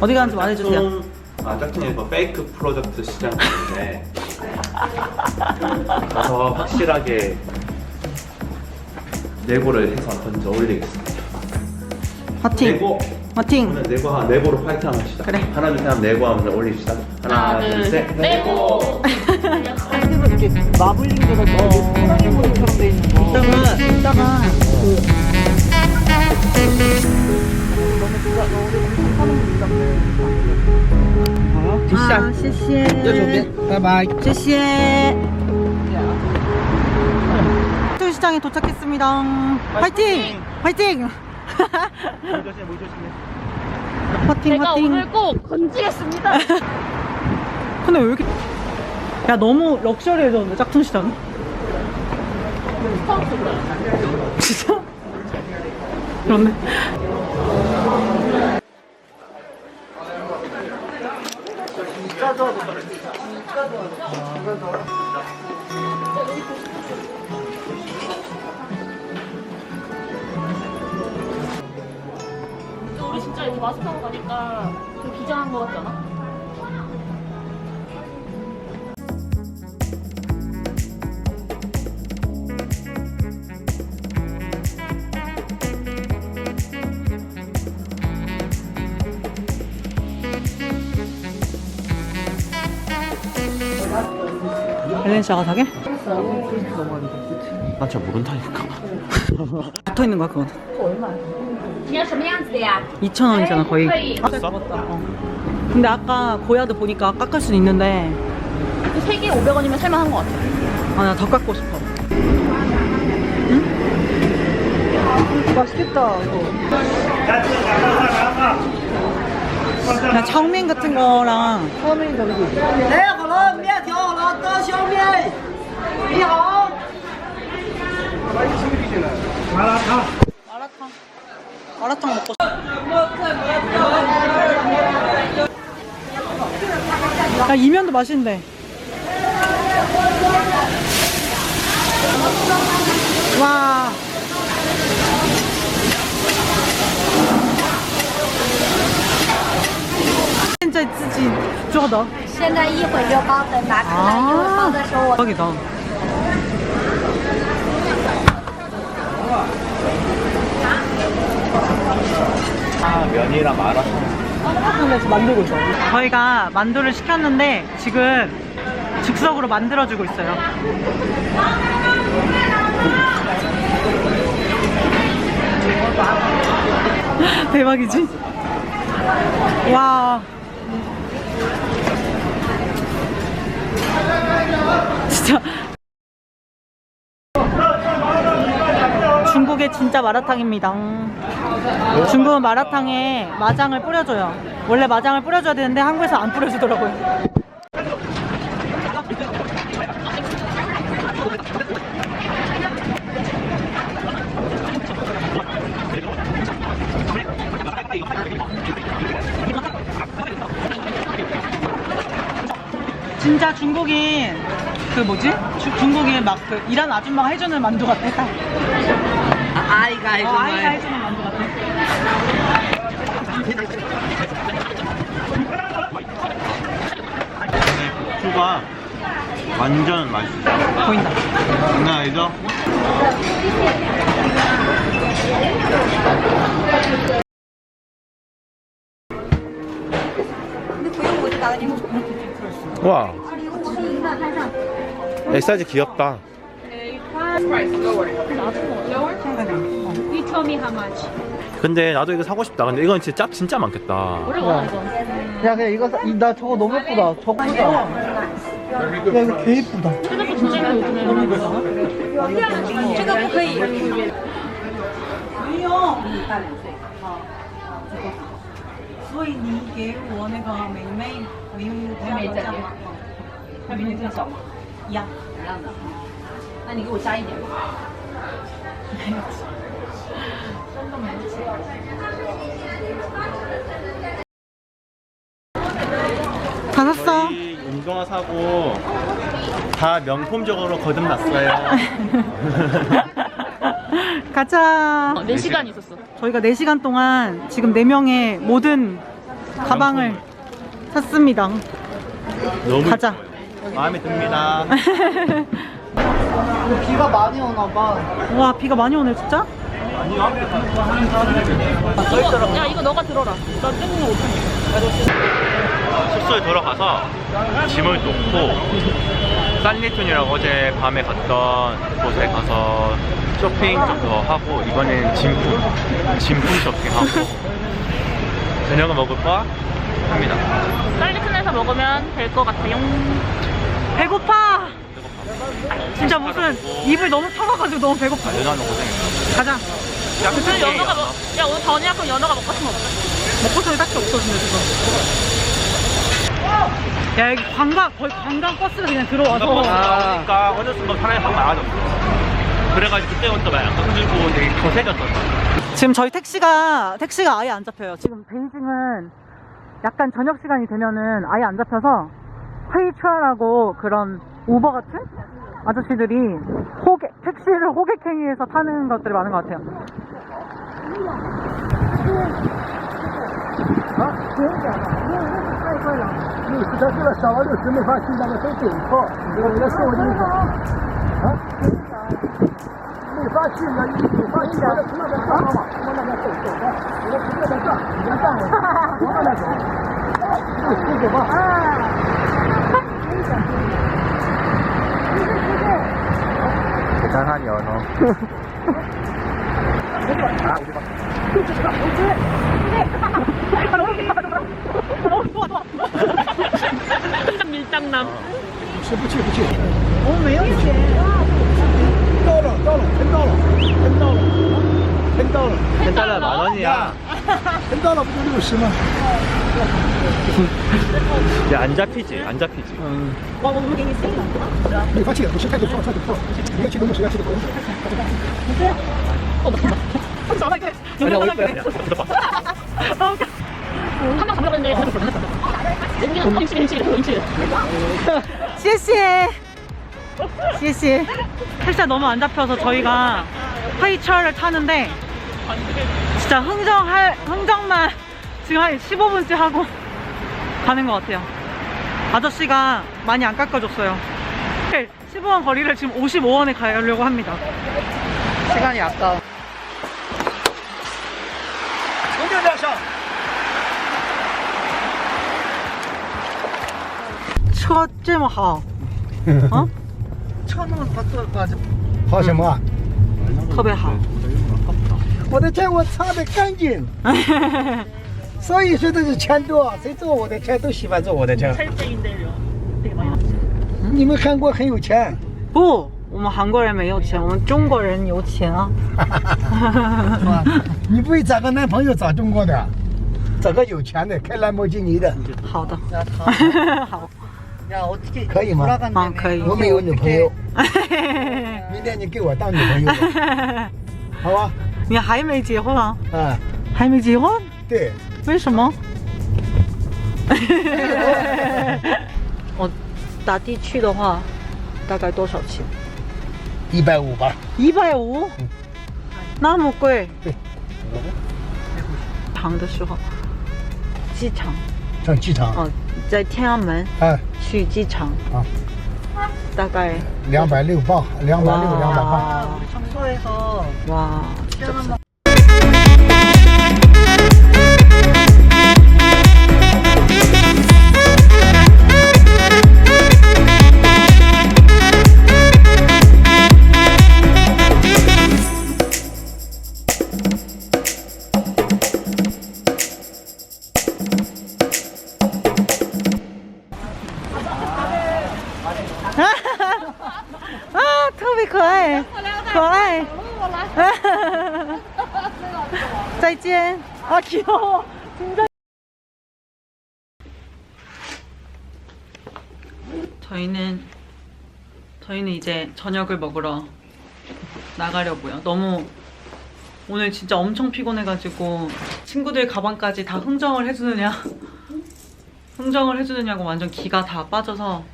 어디 가는지 말해주세요. 짝퉁, 아 짝퉁에서 페이크 프로젝트 시장 때문에 가서 확실하게 내고를 해서 던져 올리겠습니다. 화팅! 내고 화팅! 오늘 내고 하 내고로 파이팅 합시다. 그래. 하나 둘셋 하면 내고 하면 올립시다. 하나, 둘셋 내고. 이렇게 마블링으로 호랑이 모양처럼 돼 있는 거. 이따가 이따가 아, 谢谢。右手边，拜拜。谢谢。시장에 도착했습니다. 화이팅! 화이팅! 화이팅! 제가 화이팅! 오늘 꼭 건지겠습니다. 근데 왜 이렇게 야 너무 럭셔리해졌는데 짝퉁 시장 진짜? 그렇네 우리 진짜 이렇게 마스크 하고 가니까 좀 비장한 것 같지 않아? 벨렌시아가 사게? 난잘 모른다니까. 붙어 있는 거야 그건. 2,000원이잖아 거의. 비싸? 근데 아까 고야드 보니까 깎을 순 있는데 3개 500원이면 살만한 것 같아. 아 나 더 깎고 싶어. 응? 맛있겠다 이거. 나 청면 같은 거랑 내가 好了，刀削面，你好。 마라탕 마라탕 먹고 싶어 야 이면도 맛있는데 와 진짜 쓰지 좋아다 现在一会儿就包等拿出来，一会儿包的时候我 대박이다 아 면이랑 마라탕. 하면서 만들고 있어. 저희가 만두를 시켰는데 지금 즉석으로 만들어주고 있어요. 대박이지? 와. 진짜. 중국의 진짜 마라탕입니다. 중국은 마라탕에 마장을 뿌려줘요. 원래 마장을 뿌려줘야 되는데 한국에서 안 뿌려주더라고요. 진짜 중국인 그 뭐지? 주- 중국인 막 그 일한 아줌마가 해주는 만두 같아. 아이가 어, 아이가 해주는 만두 같아. 고추가 완전 맛있어. 보인다. 장난 아니죠? 와. 애 사이즈 귀엽다. 근데 나도 이거 사고 싶다. 근데 이건 진짜 짭 진짜 많겠다. 야 그냥 이거 사, 이- 나 저거 너무 예쁘다. 저거 보자. 야 이거 개 예쁘다. 핸드폰 진짜 힘들어 요즘에. 这个不可以。 所以你给我那个美眉美美这样吗？它比你这个小吗？一样。一样的。那你给我加一点吧。다 샀어. 저희 운동화 사고 다 명품적으로 거듭났어요. 가자. 어, 4시간 있었어. 저희가 4시간 동안 지금 4명의 모든 가방을 샀습니다. 너무 가자. 마음에 듭니다. 비가 많이 오나 봐. 와 비가 많이 오네 진짜? 이거, 야 이거 너가 들어라. 나 뜯는 거. 숙소에 돌아가서 짐을 놓고 산리툰이라고 어제 밤에 갔던 곳에 가서 쇼핑 좀 더 하고 이번엔 진품 진품 쇼핑하고 저녁을 먹을까 합니다. 쌀리튼에서 먹으면 될 것 같아요. 배고파. 진짜 무슨 입을 너무 털어가지고 너무 배고파. 연하는 고생했어. 가자. 오늘 연어가 먹, 야 오늘 저녁은 연어가 먹고 싶으면 없어. 먹고 싶은 게 딱히 없어 근데 지금. 야 여기 관광 거의 관광 버스가 그냥 들어와서. 그러니까 어느 순간 사람이 확 많아졌어. 그래가지고 그때부터 막 약간 흔들고 되게 거세졌었어. 지금 저희 택시가 택시가 아예 안 잡혀요. 지금 베이징은 약간 저녁 시간이 되면은 아예 안 잡혀서 페이추어라고 그런 우버 같은 아저씨들이 호객 택시를 호객행위해서 타는 것들이 많은 것 같아요. 대단한 연어. 아, 우리 봐. 밀당남. 어, 붙이, 붙이. 어, 왜요, 이게? 일단은 뿌리고 있으면. 안 잡히지, 안 잡히지. 응. 우리 같이 해. 시간도 풀어, 시간도 풀어. 우리 같이 너무 시간 치고. 아니야, 어디 거야? 야, 잡아봐. 한명 잡으려고 했는데 연기는 한 60, 60, 60. CC CC 살짝 너무 안 잡혀서 저희가 하이철을 타는데 진짜 흥정할 흥정만 지금 한 15분째 하고 가는 것 같아요. 아저씨가 많이 안 깎아줬어요. 15원 거리를 지금 55원에 가려고 합니다. 시간이 아까워. 从这边上， 车这么好，啊，车那么好做好好什么？特别好。 我的车我擦的干净。所以说都是钱多，谁坐我的车都喜欢坐我的车。你们韩国很有钱？不，我们韩国人没有钱，我们中国人有钱啊。你不会找个男朋友找中国的？找个有钱的，开兰博基尼的。好的。好。可以吗？啊，可以。我没有女朋友。明天你给我当女朋友，好吧？你还没结婚啊？嗯，还没结婚？对，为什么？我打的去的话，大概多少钱？一百五吧。一百五，那么贵。对。长的时候，机场上机场哦，在天安门啊，去机场啊，大概两百六磅，两百六，两百八。청 소해 저희는 저희는 이제 저녁을 먹으러 나가려고요. 너무 오늘 진짜 엄청 피곤해가지고 친구들 가방까지 다 흥정을 해주느냐 흥정을 해주느냐고 완전 기가 다 빠져서?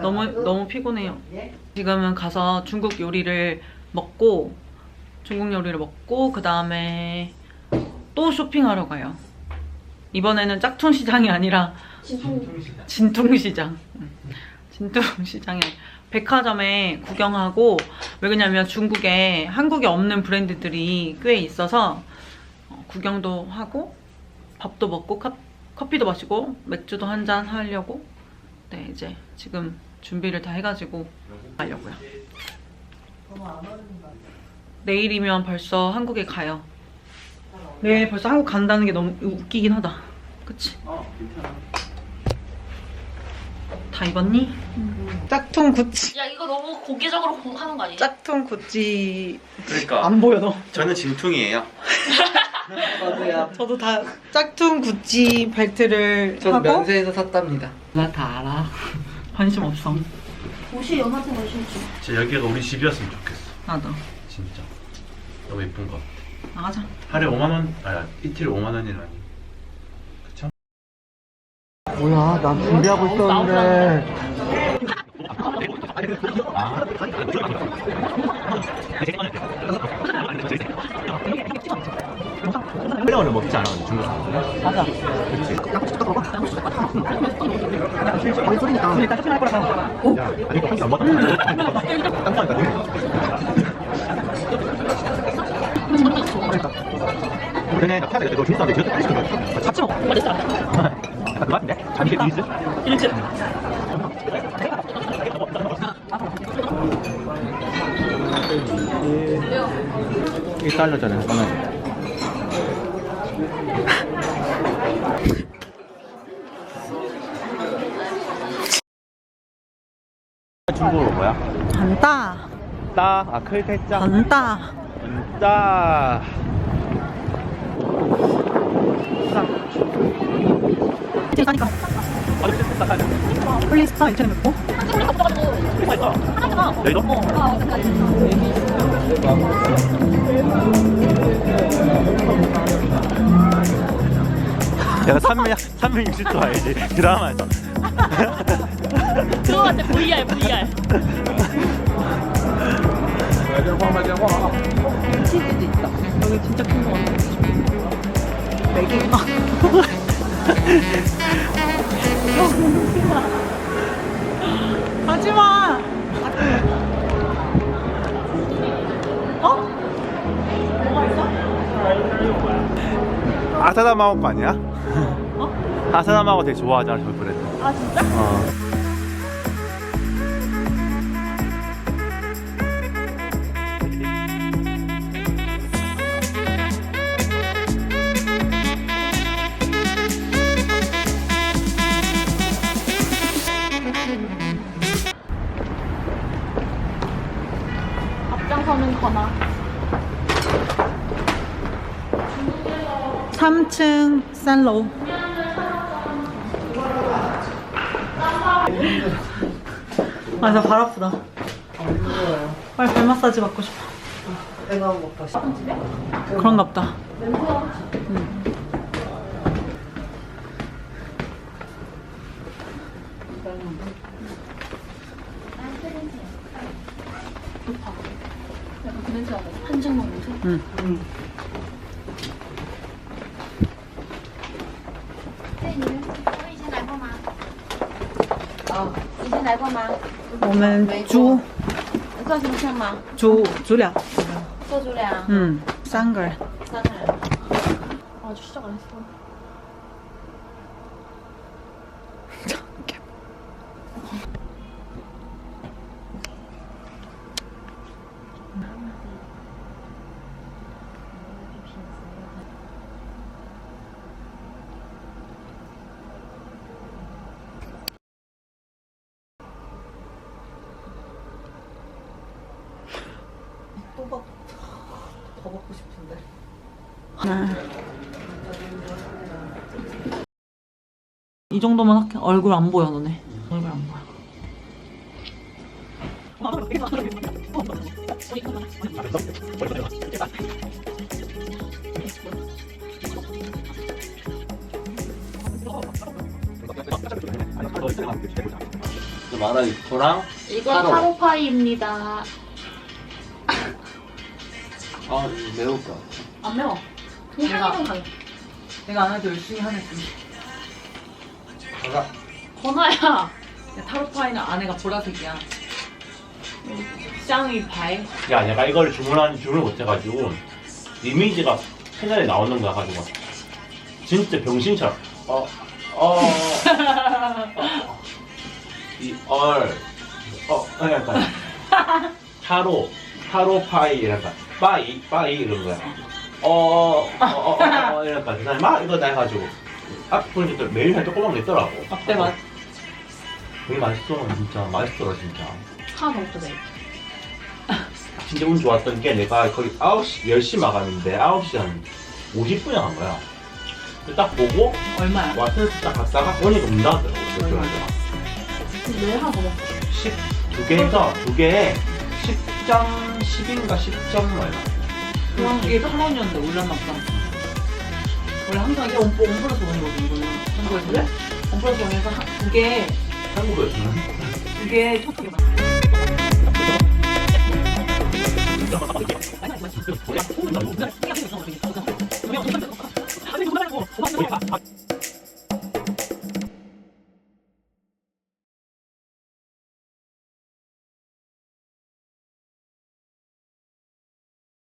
너무 너무 피곤해요. 예? 지금은 가서 중국 요리를 먹고 중국 요리를 먹고 그 다음에 또 쇼핑하러 가요. 이번에는 짝퉁 시장이 아니라 진통. 진퉁시장. 음, 진퉁시장에 백화점에 구경하고 왜 그러냐면 중국에 한국에 없는 브랜드들이 꽤 있어서 어, 구경도 하고 밥도 먹고 카- 커피도 마시고 맥주도 한 잔 하려고 네 이제 지금 준비를 다 해가지고 가려고요. 내일이면 벌써 한국에 가요. 내일 벌써 한국 간다는 게 너무 웃기긴 하다. 그치? 다 입었니? 짝퉁 구찌. 야 이거 너무 공개적으로 공하는 거 아니야? 짝퉁 구찌. 그러니까 안 보여 너. 저는 진퉁이에요. 저도요. 저도 다 짝퉁 구찌 벨트를 전 하고 면세에서 샀답니다. 나 다 알아. 관심 없어. 옷이 연하트 멋있지. 진짜 여기가 우리 집이었으면 좋겠어. 나도. 진짜. 너무 예쁜 것 같아. 나가자. 하루에 5만 원, 아 이틀에 5만 원이라니. 뭐야, 난 준비하고 있었는데. 끓여를 먹지 않아 중국 사람들. 맞아. 야, 아니 이거 한잔 먹었다. 그네 카드 이거 중국 사람들 거 같이 먹어. 일즈. 일찍. 이 달러잖아요. 잠깐만. 중국어로 뭐야? 간다. 따, 아 클테짜. 간다. 넣고. 여기도? 내가 300, 360도 알지 드라마에서 같아 VR VR. 치즈도 있다. 여기 진짜 큰 거 같아. 맥인가? 하지 마. 어? 뭐가 있어? 아사다마오 거 아니야? 아사다마오 되게 좋아하잖아 저 브랜드 아 진짜? 어. 3층 쌀로. 아, 나발 아프다. 빨리 발 마사지 받고 싶어. 내가 먹고 싶어. 그런가 보다. 나네. 한증 냄새. 응. 对，以前来过吗？我们租。做什么事吗？租租辆。做租辆。嗯，三个人。三个人。哦，就是这个来说。 더 먹고 싶은데. 이 정도만 할게. 얼굴 안 보여, 너네. 얼굴 안 보여. 말아 저랑 이건 타로파이입니다. 아, 매울 거. 안 매워. 내가 내가 안 해도 열심히 하는 중. 가자. 건아야. 타로파이는 안에가 보라색이야. 쌍이 발. 야, 내가 이걸 주문한 주문을 못해가지고 이미지가 채널에 나오는 거 가지고 진짜 병신처럼 어, 어, 어, 이 얼, 어, 어, 약간 타로, 타로 파이 약간 빠이, 빠이 이런 거야. 어, 어, 어, 어, 어, 어그 사람이 막 이거 다 해가지고 앞 보니까 또 메뉴가 조그만 게 있더라고. 어때 맛? 되게 맛있어, 진짜 맛있더라 진짜. 하나 더 없어져. 진짜 운 좋았던 게 내가 거의 9시, 10시 마감인데 9시 한 50분에 간 거야. 딱 보고 얼마야? 와서 딱 갔다가 오니까 문 닫았더라고. 얼마야? 근데 왜 하나 더 먹어? 10, 두 개에서 두 개에 10점, 10인가 10점 얼마. 이게 천 원이었는데 올랐나 보다. 원래 항상 이게 원, 원 플러스 원이거든, 이거는. 한국에서. 그래? 원 플러스 원에서 한- 두 개, 한국에서는. 두 개, 첫 개. 아,